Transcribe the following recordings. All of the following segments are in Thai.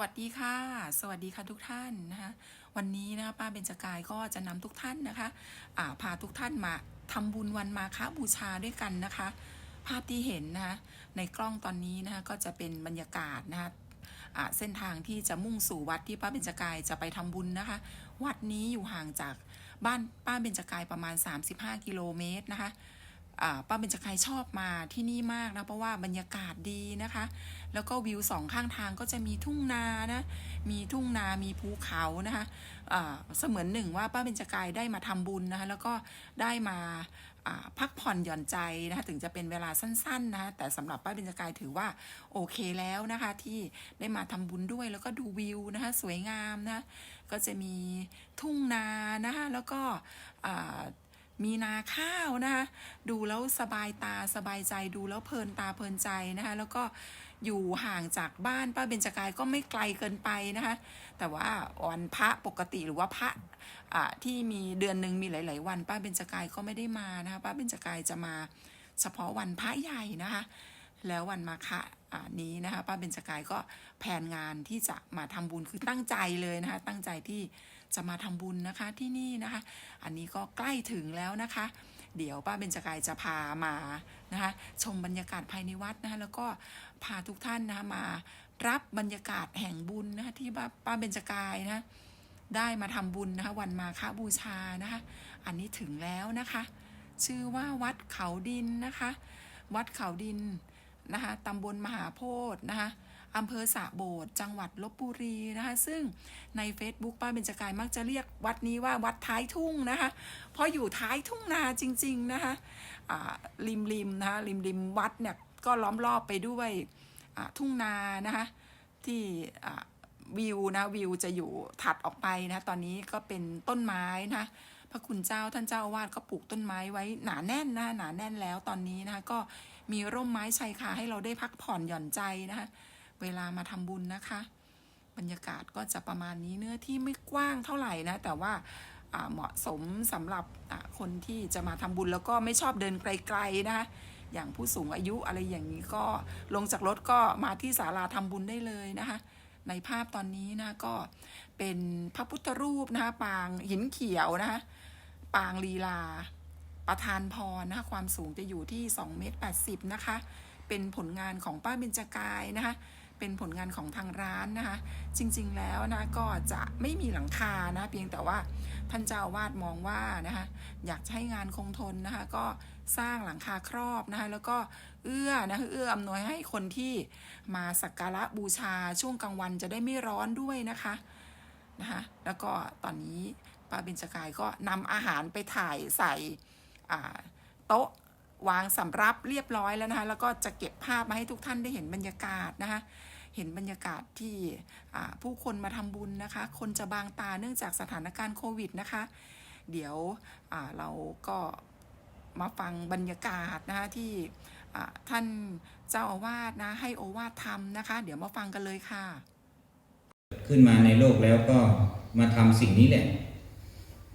วัสดีค่ะ สวัสดีค่ะทุกท่านนะคะวันนี้นะคะป้าเบญจกายก็จะนำทุกท่านนะคะอ่าพาทุกท่านมาทำบุญวันมาฆบูชาด้วยกันนะคะ ภาพที่เห็นนะคะในกล้องตอนนี้นะคะก็จะเป็นบรรยากาศนะคะเส้นทางที่จะมุ่งสู่วัดที่ป้าเบญจกายจะไปทำบุญนะคะ วัดนี้อยู่ห่างจากบ้านป้าเบญจกายประมาณ 35 กิโลเมตรนะคะ ป้าเบญจกายชอบมาที่นี่มากนะเพราะว่าบรรยากาศดีนะคะ แล้วก็วิวสองข้างทางก็จะมีทุ่งนานะมีทุ่งนามีภูเขานะคะเสมือนหนึ่งว่าป้าเบญจกายได้มาทำบุญนะคะแล้วก็ได้มาพักผ่อนหย่อนใจนะคะถึงจะเป็นเวลาสั้นๆนะคะแต่สำหรับป้าเบญจกายถือว่าโอเคแล้วนะคะที่ได้มาทำบุญด้วยแล้วก็ดูวิวนะคะสวยงามนะก็จะมีทุ่งนานะคะแล้วก็ มีนาข้าวนะคะ ดูแล้วสบายตาสบายใจดูแล้วเพลินตาเพลินใจนะคะ แล้วก็อยู่ห่างจากบ้านป้าเบญจกายก็ไม่ไกลเกินไปนะคะ แต่ว่าวันพระปกติหรือว่าพระที่มีเดือนหนึ่งมีหลาย ๆ วัน ป้าเบญจกายก็ไม่ได้มานะคะป้าเบญจกายจะมาเฉพาะวันพระใหญ่นะคะ แล้ววันมาฆะอ่านี้นะคะป้าเบญจกายก็แผนงานที่จะมาทำบุญคือตั้งใจเลยนะคะ ตั้งใจที่ จะมาทำบุญนะคะที่นี่นะคะ อันนี้ก็ใกล้ถึงแล้วนะคะ เดี๋ยวป้าเบญจกายจะพามานะคะชมบรรยากาศภายในวัดนะคะแล้วก็พาทุกท่านนะคะมารับบรรยากาศแห่งบุญนะคะที่ป้าเบญจกายนะะได้มาทำบุญนะคะวันมาฆบูชานะคะ อันนี้ถึงแล้วนะคะ ชื่อว่าวัดเขาดินนะคะ วัดเขาดินนะคะตำบลมหาโพธิ์นะคะ อำเภอสระโบดจังหวัดลบบุรีนะคะ ซึ่งใน Facebook ป้าเบญจกายมักจะเรียกวัดนี้ว่าวัดท้ายทุ่งนะคะ เพราะอยู่ท้ายทุ่งนาจริง ๆ นะคะริมริมนะคะริมริมวัดเนี่ยก็ล้อมรอบไปด้วยทุ่งนานะคะที่วิวนะวิวจะอยู่ถัดออกไปนะตอนนี้ก็เป็นต้นไม้นะพระคุณเจ้าท่านเจ้าอาวาสก็ปลูกต้นไม้ไว้หนาแน่นนะหนาแน่นแล้วตอนนี้นะคะก็มีร่มไม้ชายคาให้เราได้พักผ่อนหย่อนใจนะคะ เวลามาทำบุญนะคะ บรรยากาศก็จะประมาณนี้เนื้อที่ไม่กว้างเท่าไหร่นะ แต่ว่าเหมาะสมสำหรับคนที่จะมาทำบุญแล้วก็ไม่ชอบเดินไกลๆนะคะอย่างผู้สูงอายุอะไรอย่างนี้ก็ลงจากรถก็มาที่ศาลาทำบุญได้เลยนะคะ ในภาพตอนนี้นะก็เป็นพระพุทธรูปนะคะปางหินเขียวนะคะปางลีลา ประธานพรนะคะความสูงจะอยู่ที่2เมตร80นะคะ เป็นผลงานของป้าเบญจกายนะคะ เป็นผลงานของทางร้านนะคะ จริงๆแล้วนะก็จะไม่มีหลังคานะเพียงแต่ว่าท่านเจ้าอาวาดมองว่านะคะอยากให้งานคงทนนะคะก็สร้างหลังคาครอบนะคะแล้วก็เอื้อนะคะเอื้ออำนวยให้คนที่มาสักการะบูชาช่วงกลางวันจะได้ไม่ร้อนด้วยนะคะนะคะแล้วก็ตอนนี้ป้าเบญจกายก็นำอาหารไปถ่ายใส่โต๊ะ วางสำรับเรียบร้อยแล้วนะคะแล้วก็จะเก็บภาพมาให้ทุกท่านได้เห็นบรรยากาศนะคะเห็นบรรยากาศที่ผู้คนมาทำบุญนะคะ คนจะบางตาเนื่องจากสถานการณ์โควิดนะคะ เดี๋ยวเราก็มาฟังบรรยากาศนะคะที่ท่านเจ้าอาวาสนะให้โอวาทธรรมนะคะ เดี๋ยวมาฟังกันเลยค่ะ ขึ้นมาในโลกแล้วก็มาทำสิ่งนี้แหละ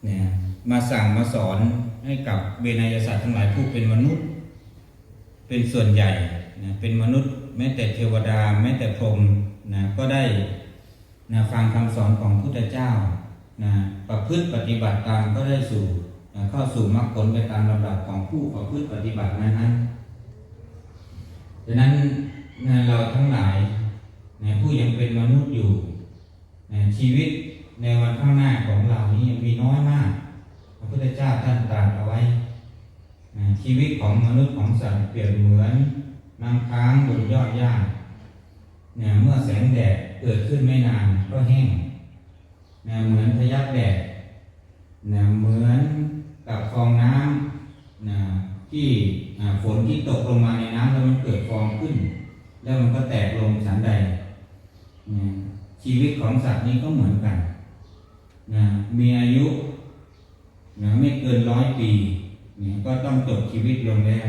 เนี่ย มาสั่งมาสอนให้กับเวนยศาสตร์ทั้งหลายผู้เป็นมนุษย์ เป็นส่วนใหญ่นะเป็นมนุษย์ แม้แต่เทวดา แม้แต่พรหมนะก็ได้นะฟังคำสอนของพุทธเจ้านะประพฤติปฏิบัติตามก็ได้สู่นะเข้าสู่มรรคผลไปตามลำดับของผู้ประพฤติปฏิบัตินั้นๆดังนั้นนะเราทั้งหลายนะผู้ยังเป็นมนุษย์อยู่นะชีวิตในวันข้างหน้าของเรานี้ยังมีน้อยมาก พระพุทธเจ้าท่านตรัสเอาไว้ ชีวิตของมนุษย์ของสัตว์เปรียบเหมือนน้ำค้างบนยอดหญ้าเนี่ยเมื่อแสงแดดเกิดขึ้นไม่นานก็แห้งนะเหมือนพยักแดดนะเหมือนกับฟองน้ำนะที่ฝนที่ตกลงมาในน้ำแล้วมันเกิดฟองขึ้น แล้วมันก็แตกลงฉันใดชีวิตของสัตว์นี้ก็เหมือนกันนะมีอายุ นะไม่เกินร้อยปีนะก็ต้องจบชีวิตลงแล้ว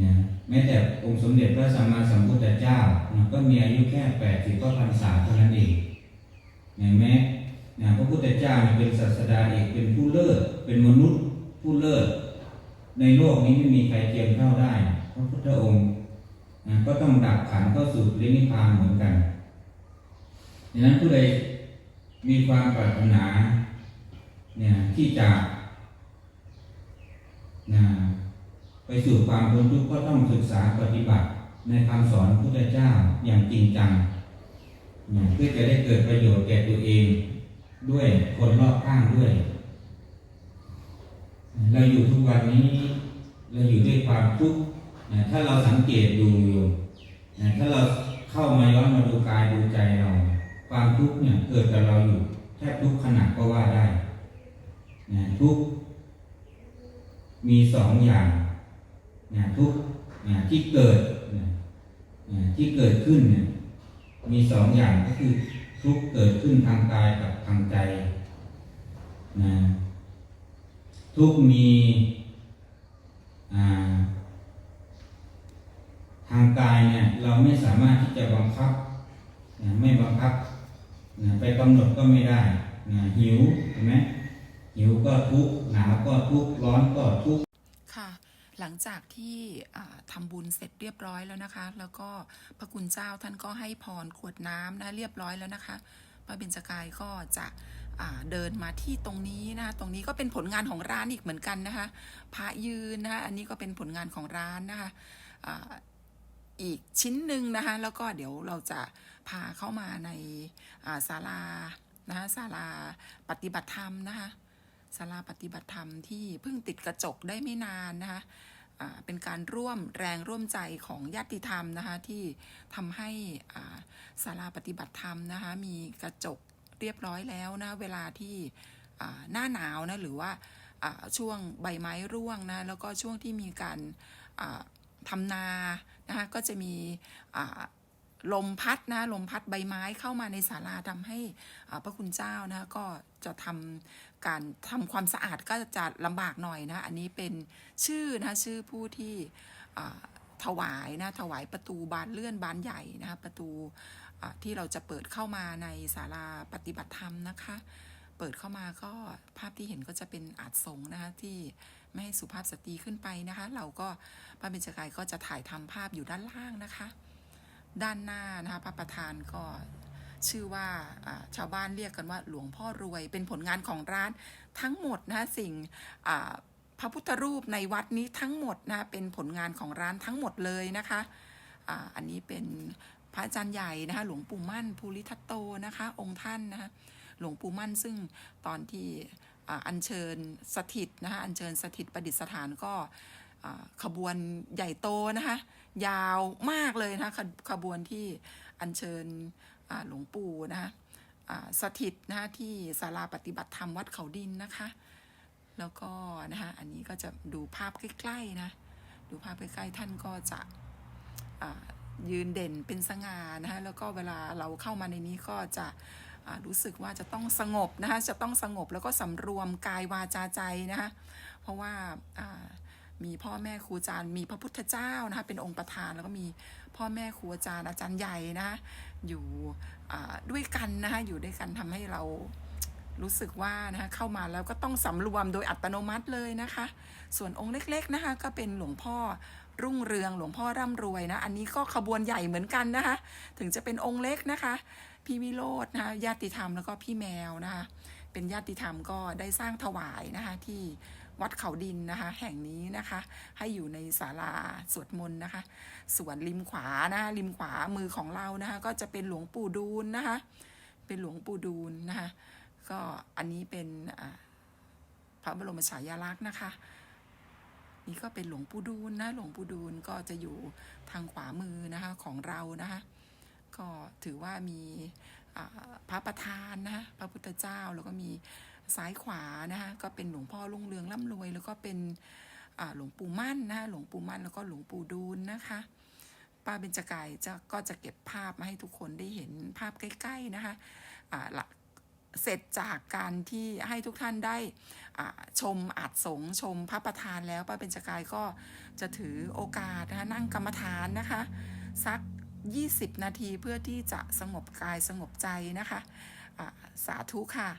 นะแม้แต่องค์สมเด็จพระสัมมาสัมพุทธเจ้านะก็มีอายุแค่แปดสิบก็พรรษาเท่านั้นเองนะแม้นะพระพุทธเจ้าเป็นศาสดาเอกเป็นผู้เลิศเป็นมนุษย์ผู้เลิศในโลกนี้ไม่มีใครเทียมเท่าได้ พระพุทธองค์นะก็ต้องดับขันเข้าสู่พระนิพพานเหมือนกันดังนั้นผู้ใดมีความปรารถนา นี่ยที่จะนะไปสู่ความพ้นทุกข์ก็ต้องศึกษาปฏิบัติในคำสอนพระพุทธเจ้าอย่างจริงจังเนี่ยเพื่อจะได้เกิดประโยชน์แก่ตัวเองด้วยคนรอบข้างด้วย เราอยู่ทุกวันนี้เราอยู่ด้วยความทุกข์นะถ้าเราสังเกตดูอยู่นะถ้าเราเข้ามาย้อนมาดูกายดูใจเรา ความทุกข์เนี่ยเกิดกับเราอยู่แทบทุกขณะก็ว่าได้ นะทุกมีสองอย่างนะทุกนะที่เกิดนะนะที่เกิดขึ้นเนี่ยมีสองอย่างก็คือทุกเกิดขึ้นทางกายกับทางใจนะทุกมีทางกายเนี่ยเราไม่สามารถที่จะบังคับนะไม่บังคับนะไปกำหนดก็ไม่ได้นะหิวเห็นไหม หิวก็ทุกข์หนาวก็ทุกข์ร้อนก็ทุกข์ค่ะ หลังจากที่อ่าทำบุญเสร็จเรียบร้อยแล้วนะคะ แล้วก็พระคุณเจ้าท่านก็ให้พรขวดน้ำนะเรียบร้อยแล้วนะคะพระเบญจกายก็จะเดินมาที่ตรงนี้นะคะตรงนี้ก็เป็นผลงานของร้านอีกเหมือนกันนะคะ พระยืนนะคะอันนี้ก็เป็นผลงานของร้านนะคะอีกชิ้นหนึ่งนะคะแล้วก็เดี๋ยวเราจะพาเข้ามาในศาลานะคะศาลาปฏิบัติธรรมนะคะ ศาลาปฏิบัติธรรมที่เพิ่งติดกระจกได้ไม่นานนะคะเป็นการร่วมแรงร่วมใจของญาติธรรมนะคะที่ทำให้อ่าศาลาปฏิบัติธรรมนะคะมีกระจกเรียบร้อยแล้วนะเวลาที่หน้าหนาวนะหรือว่าช่วงใบไม้ร่วงนะแล้วก็ช่วงที่มีการทำนานะคะก็จะมี ลมพัดนะลมพัดใบไม้เข้ามาในศาลาทำให้พระคุณเจ้านะก็จะทำการทำความสะอาดก็จะลำบากหน่อยนะ อันนี้เป็นชื่อนะชื่อผู้ที่ถวายนะถวายประตูบานเลื่อนบานใหญ่นะคะประตูที่เราจะเปิดเข้ามาในศาลาปฏิบัติธรรมนะคะ เปิดเข้ามาก็ภาพที่เห็นก็จะเป็นอาจสงนะคะที่ไม่ให้สุภาพสตรีขึ้นไปนะคะ เราก็พระเบญจกายก็จะถ่ายทำภาพอยู่ด้านล่างนะคะ ด้านหน้านะคะพระประธานก็ชื่อว่าชาวบ้านเรียกกันว่าหลวงพ่อรวย เป็นผลงานของร้านทั้งหมดนะะสิ่งพระพุทธรูปในวัดนี้ทั้งหมดนะเป็นผลงานของร้านทั้งหมดเลยนะคะอันนี้เป็นพระอาจารย์ใหญ่นะคะหลวงปู่มั่นภูริทัตโตนะคะองค์ท่านนะคะหลวงปู่มั่นซึ่งตอนที่อัญเชิญสถิตนะคะอัญเชิญสถิตประดิษฐานก็ขบวนใหญ่โตนะคะ ยาวมากเลยนะขขบวนที่อัญเชิญหลวงปู่นะคะสถิตนะคะที่ศาลาปฏิบัติธรรมวัดเขาดินนะคะ แล้วก็นะคะอันนี้ก็จะดูภาพใกล้ๆนะดูภาพใกล้ๆท่านก็จะยืนเด่นเป็นสง่านะคะแล้วก็เวลาเราเข้ามาในนี้ก็จะรู้สึกว่าจะต้องสงบนะคะจะต้องสงบแล้วก็สำรวมกายวาจาใจนะคะเพราะว่าอ่า มีพ่อแม่ครูอาจารย์ มีพระพุทธเจ้านะคะเป็นองค์ประธานแล้วก็มีพ่อแม่ครูอาจารย์อาจารย์ใหญ่นะคะอยู่อ่ด้วยกันนะคะอยู่ด้วยกันทำให้เรารู้สึกว่านะคะเข้ามาแล้วก็ต้องสำรวมโดยอัตโนมัติเลยนะคะ ส่วนองค์เล็กๆนะคะก็เป็นหลวงพ่อรุ่งเรืองหลวงพ่อร่ำรวยนะ อันนี้ก็ขบวนใหญ่เหมือนกันนะคะ ถึงจะเป็นองค์เล็กนะคะ พี่วิโรจน์นะคะญาติธรรมแล้วก็พี่แมวนะคะ เป็นญาติธรรมก็ได้สร้างถวายนะคะที่ วัดเขาดินนะคะ แห่งนี้นะคะ ให้อยู่ในศาลาสวดมนต์นะคะ ส่วนริมขวานะคะริมขวามือของเรานะคะ ก็จะเป็นหลวงปู่ดูลนะคะ เป็นหลวงปู่ดูลนะคะ ก็อันนี้เป็นพระบรมฉายาลักษณ์นะคะ นี่ก็เป็นหลวงปู่ดูลนะหลวงปู่ดูลก็จะอยู่ทางขวามือนะคะของเรานะคะ ก็ถือว่ามีพระประธานนะพระพุทธเจ้าแล้วก็มี ซ้ายขวานะคะก็เป็นหลวงพ่อรุ่งเรืองร่ำรวย แล้วก็เป็นหลวงปู่มั่นนะคะหลวงปู่มั่นแล้วก็หลวงปู่ดูลนะคะป้าเบญจกายจะก็จะเก็บภาพมาให้ทุกคนได้เห็นภาพใกล้ๆนะคะอ่าละเสร็จจากการที่ให้ทุกท่านได้ชมอาจสงชมพระประธานแล้วป้าเบญจกายก็จะถือโอกาสนะคะนั่งกรรมฐานนะคะสัก 20 นาทีเพื่อที่จะสงบกายสงบใจนะคะอ่าสาธุค่ะ